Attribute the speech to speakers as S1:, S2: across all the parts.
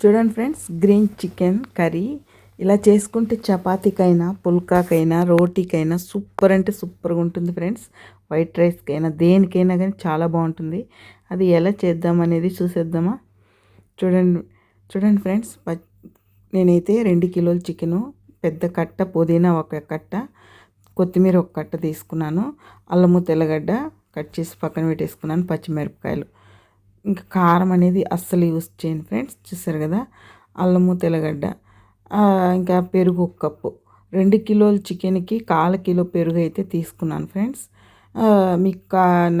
S1: చూడండి friends green chicken curry. ఇలా చేసుకుంటే చపాతీకైనా పుల్కాకైనా రోటీకైనా సూపర్ అంటే సూపర్గా ఉంటుంది ఫ్రెండ్స్. వైట్ రైస్కైనా దేనికైనా కానీ చాలా బాగుంటుంది. అది ఎలా చేద్దాం అనేది చూసేద్దామా? చూడండి చూడండి ఫ్రెండ్స్ నేనైతే రెండు కిలోల చికెను పెద్ద కట్ట పుదీనా ఒక కట్ట కొత్తిమీర ఒక కట్ట తీసుకున్నాను అల్లము తెల్లగడ్డ కట్ చేసి పక్కన పెట్టేసుకున్నాను పచ్చిమిరపకాయలు. ఇంకా కారం అనేది అస్సలు యూస్ చేయండి ఫ్రెండ్స్. చూసారు కదా? అల్లము తెల్లగడ్డ ఇంకా పెరుగు ఒక కప్పు. రెండు కిలోల చికెన్కి కాల కిలో పెరుగు అయితే తీసుకున్నాను ఫ్రెండ్స్. మీకు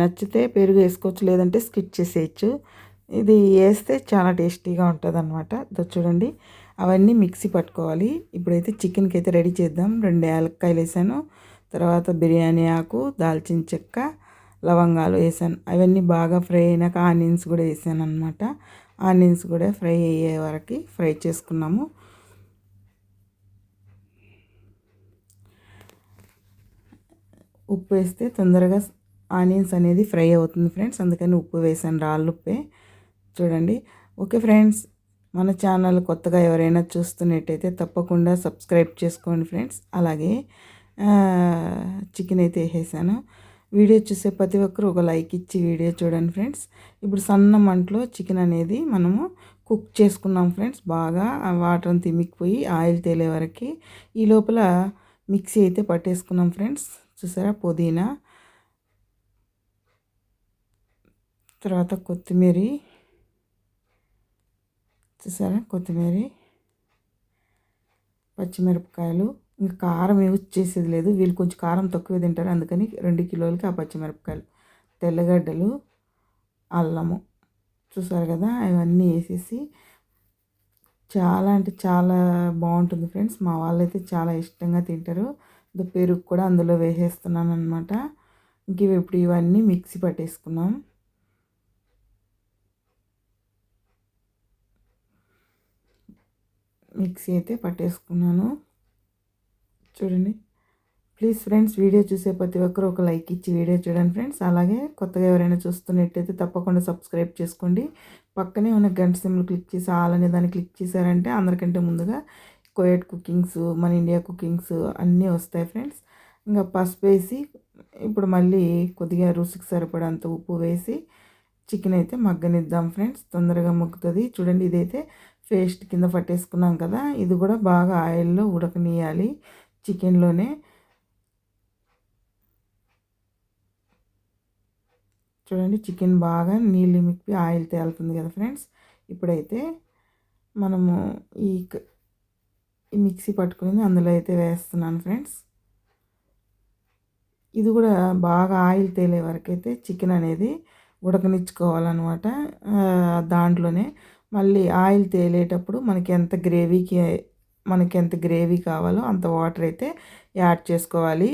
S1: నచ్చితే పెరుగు వేసుకోవచ్చు లేదంటే స్కిప్ చేసేయచ్చు. ఇది వేస్తే చాలా టేస్టీగా ఉంటుంది అనమాట చూడండి. అవన్నీ మిక్సీ పట్టుకోవాలి. ఇప్పుడైతే చికెన్కి అయితే రెడీ చేద్దాం. రెండు యాలక్కాయలు వేసాను తర్వాత బిర్యానీ ఆకు దాల్చిన చెక్క లవంగాలు వేసాను. అవన్నీ బాగా ఫ్రై అయినాక ఆనియన్స్ కూడా వేసాను అనమాట ఆనియన్స్ కూడా ఫ్రై అయ్యే వరకు ఫ్రై చేసుకున్నాము. ఉప్పు వేస్తే తొందరగా ఆనియన్స్ అనేది ఫ్రై అవుతుంది ఫ్రెండ్స్. అందుకని ఉప్పు వేసాను రాళ్ళు ఉప్పే. చూడండి. ఓకే ఫ్రెండ్స్ మన ఛానల్ కొత్తగా ఎవరైనా చూస్తున్నట్టయితే తప్పకుండా సబ్స్క్రైబ్ చేసుకోండి ఫ్రెండ్స్. అలాగే చికెన్ అయితే వేసేసాను. వీడియో చూసే ప్రతి ఒక్కరు ఒక లైక్ ఇచ్చి వీడియో చూడండి ఫ్రెండ్స్. ఇప్పుడు సన్న మంటలో చికెన్ అనేది మనము కుక్ చేసుకున్నాం ఫ్రెండ్స్. బాగా వాటర్ తిమ్మికిపోయి ఆయిల్ తేలే వరకు ఈ లోపల మిక్సీ అయితే పట్టేసుకున్నాం ఫ్రెండ్స్. చూసారా పుదీనా తర్వాత కొత్తిమీర. చూసారా కొత్తిమీర పచ్చిమిరపకాయలు. ఇంకా కారం యూజ్ చేసేది లేదు. వీళ్ళు కొంచెం కారం తక్కువ తింటారు. అందుకని రెండు కిలోలకి ఆ పచ్చిమిరపకాయలు తెల్లగడ్డలు అల్లము చూసారు కదా? ఇవన్నీ వేసేసి చాలా అంటే చాలా బాగుంటుంది ఫ్రెండ్స్. మా వాళ్ళైతే చాలా ఇష్టంగా తింటారు. పెరుగు కూడా అందులో వేసేస్తున్నాను అనమాట ఇంక ఇప్పుడు ఇవన్నీ మిక్సీ పట్టేసుకున్నాం. మిక్సీ అయితే పట్టేసుకున్నాను. చూడండి. ప్లీజ్ ఫ్రెండ్స్ వీడియో చూసే ప్రతి ఒక్కరు ఒక లైక్ ఇచ్చి వీడియో చూడండి ఫ్రెండ్స్ అలాగే కొత్తగా ఎవరైనా చూస్తున్నట్టయితే తప్పకుండా సబ్స్క్రైబ్ చేసుకోండి. పక్కనే ఉన్న గంట సిమ్లు క్లిక్ చేసి ఆల్ అనే దాన్ని క్లిక్ చేశారంటే అందరికంటే ముందుగా కోయట్ కుకింగ్స్ మన ఇండియా కుకింగ్స్ అన్నీ వస్తాయి ఫ్రెండ్స్ ఇంకా పసుపు వేసి ఇప్పుడు మళ్ళీ కొద్దిగా రుచికి సరిపడంత ఉప్పు వేసి చికెన్ అయితే మగ్గనిద్దాం ఫ్రెండ్స్ తొందరగా మొక్కుతుంది చూడండి ఇదైతే పేస్ట్ కింద పట్టేసుకున్నాం కదా ఇది కూడా బాగా ఆయిల్లో ఉడకనియాలి చికెన్లోనే చూడండి చికెన్ బాగా నీళ్ళు మిప్పి ఆయిల్ తేలుతుంది కదా ఫ్రెండ్స్. ఇప్పుడైతే మనము ఈ ఈ మిక్సీ పట్టుకుని అందులో అయితే వేస్తున్నాను ఫ్రెండ్స్. ఇది కూడా బాగా ఆయిల్ తేలే వరకు అయితే చికెన్ అనేది ఉడకనిచ్చుకోవాలన్నమాట. దాంట్లోనే మళ్ళీ ఆయిల్ తేలేటప్పుడు మనకి ఎంత గ్రేవీకి మనకి ఎంత గ్రేవీ కావాలో అంత వాటర్ అయితే యాడ్ చేసుకోవాలి.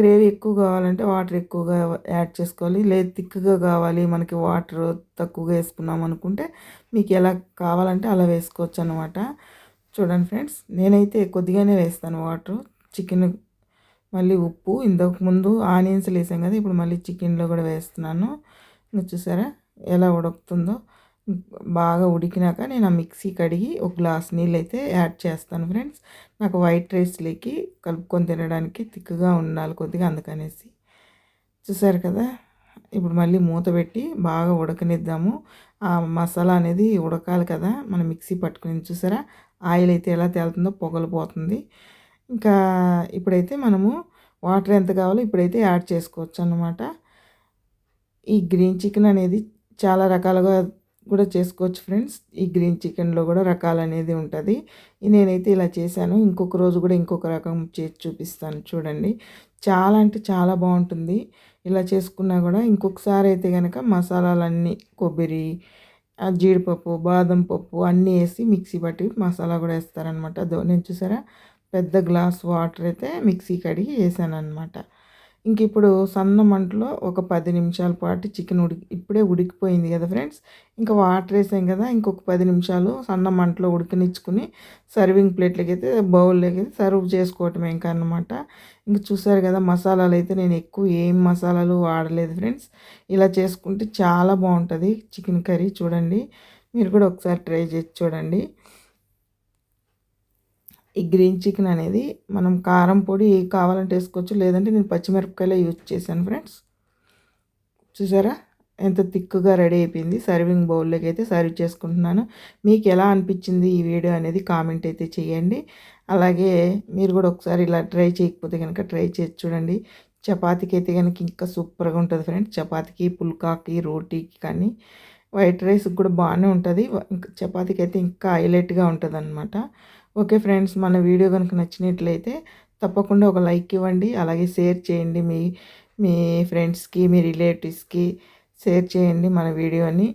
S1: గ్రేవీ ఎక్కువ కావాలంటే వాటర్ ఎక్కువగా యాడ్ చేసుకోవాలి. లేదు థిక్గా కావాలి మనకి వాటర్ తక్కువగా వేసుకున్నాం అనుకుంటే మీకు ఎలా కావాలంటే అలా వేసుకోవచ్చు అనమాట చూడండి ఫ్రెండ్స్ నేనైతే కొద్దిగానే వేస్తాను వాటర్. చికెన్ మళ్ళీ ఉప్పు ఇంతకు ముందు ఆనియన్స్ వేసాం కదా ఇప్పుడు మళ్ళీ చికెన్లో కూడా వేస్తున్నాను. ఇంకా చూసారా ఎలా ఉడుకుతుందో. బాగా ఉడికినాక నేను ఆ మిక్సీ కడిగి ఒక గ్లాస్ నీళ్ళు అయితే యాడ్ చేస్తాను ఫ్రెండ్స్. నాకు వైట్ రైస్లోకి కలుపుకొని తినడానికి తిక్కుగా ఉండాలి కొద్దిగా అందుకనేసి. చూసారు కదా? ఇప్పుడు మళ్ళీ మూత పెట్టి బాగా ఉడకనిద్దాము. ఆ మసాలా అనేది ఉడకాలి కదా? మనం మిక్సీ పట్టుకుని చూసారా? ఆయిల్ అయితే ఎలా తేలుతుందో పొగలు పోతుంది. ఇంకా ఇప్పుడైతే మనము వాటర్ ఎంత కావాలో ఇప్పుడైతే యాడ్ చేసుకోవచ్చు అన్నమాట ఈ గ్రీన్ చికెన్ అనేది చాలా రకాలుగా కూడా చేసుకోవచ్చు ఫ్రెండ్స్. ఈ గ్రీన్ చికెన్లో కూడా రకాలు అనేది ఉంటుంది నేనైతే ఇలా చేశాను. ఇంకొక రోజు కూడా ఇంకొక రకం చేసి చూపిస్తాను చూడండి. చాలా అంటే చాలా బాగుంటుంది. ఇలా చేసుకున్నా కూడా ఇంకొకసారి అయితే కనుక మసాలాలన్నీ కొబ్బరి జీడిపప్పు బాదం పప్పు అన్నీ వేసి మిక్సీ పట్టి మసాలా కూడా వేస్తారనమాట నేను చూసారా? పెద్ద గ్లాస్ వాటర్ అయితే మిక్సీ కడిగి వేసాను అనమాట ఇంక ఇప్పుడు సన్న మంటలో ఒక పది నిమిషాల పాటు చికెన్ ఉడికి ఇప్పుడే ఉడికిపోయింది కదా ఫ్రెండ్స్. ఇంకా వాటర్ వేసాం కదా ఇంకొక పది నిమిషాలు సన్న మంటలో ఉడికినిచ్చుకుని సర్వింగ్ ప్లేట్లకి అయితే బౌల్లోకి అయితే సర్వ్ చేసుకోవటమే ఇంకా అనమాట ఇంక చూసారు కదా మసాలాలు అయితే నేను ఎక్కువ ఏం మసాలాలు వాడలేదు ఫ్రెండ్స్. ఇలా చేసుకుంటే చాలా బాగుంటుంది చికెన్ కర్రీ. చూడండి మీరు కూడా ఒకసారి ట్రై చేసి చూడండి. ఈ గ్రీన్ చికెన్ అనేది మనం కారం పొడి కావాలంటే వేసుకోవచ్చు. లేదంటే నేను పచ్చిమిరపకాయలే యూజ్ చేశాను ఫ్రెండ్స్. చూసారా? ఎంత థిక్గా రెడీ అయిపోయింది. సర్వింగ్ బౌల్లోకి అయితే సర్వ్ చేసుకుంటున్నాను. మీకు ఎలా అనిపించింది ఈ వీడియో అనేది కామెంట్ అయితే చేయండి. అలాగే మీరు కూడా ఒకసారి ఇలా ట్రై చేయకపోతే కనుక ట్రై చేసి చూడండి. చపాతీకి అయితే కనుక ఇంకా సూపర్గా ఉంటుంది ఫ్రెండ్స్. చపాతీకి పుల్కాకి రోటీకి కానీ వైట్ రైస్కి కూడా బాగానే ఉంటుంది. ఇంకా చపాతీకి అయితే ఇంకా హైలైట్గా ఉంటుంది అనమాట ఓకే ఫ్రెండ్స్ మన వీడియో కనుక నచ్చినట్లయితే తప్పకుండా ఒక లైక్ ఇవ్వండి. అలాగే షేర్ చేయండి మీ మీ ఫ్రెండ్స్కి మీ రిలేటివ్స్కి షేర్ చేయండి మన వీడియోని.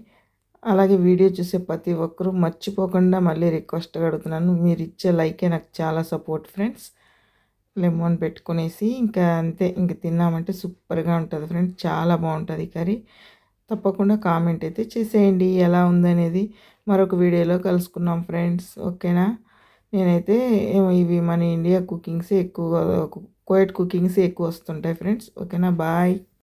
S1: అలాగే వీడియో చూసే ప్రతి ఒక్కరూ మర్చిపోకుండా మళ్ళీ రిక్వెస్ట్ అడుగుతున్నాను. మీరు ఇచ్చే లైకే నాకు చాలా సపోర్ట్ ఫ్రెండ్స్. లెమన్ పెట్టుకునేసి ఇంకా అంతే ఇంక తిన్నామంటే సూపర్గా ఉంటుంది ఫ్రెండ్స్ చాలా బాగుంటుంది కర్రీ. తప్పకుండా కామెంట్ అయితే చేసేయండి ఎలా ఉందనేది మరొక వీడియోలో కలుసుకున్నాం ఫ్రెండ్స్ ఓకేనా? నేనైతే ఇవి మన ఇండియా కుకింగ్సే ఎక్కువ కోయట్ కుకింగ్సే ఎక్కువ వస్తుంటాయి ఫ్రెండ్స్. ఓకేనా? బాయ్.